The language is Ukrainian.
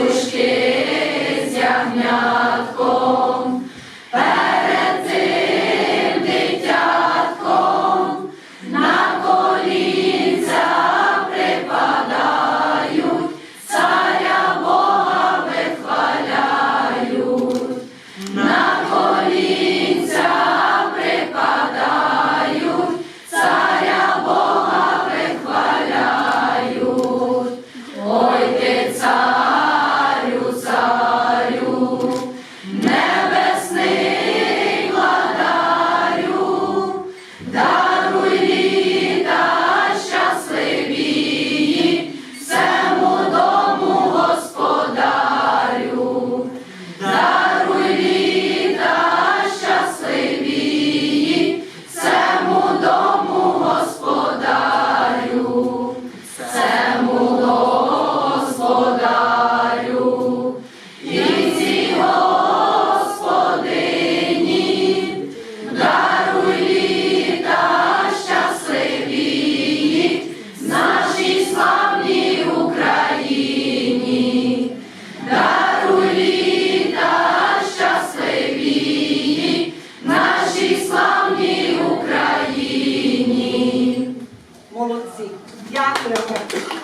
Пастушки з ягнятком. молодці. Дякую.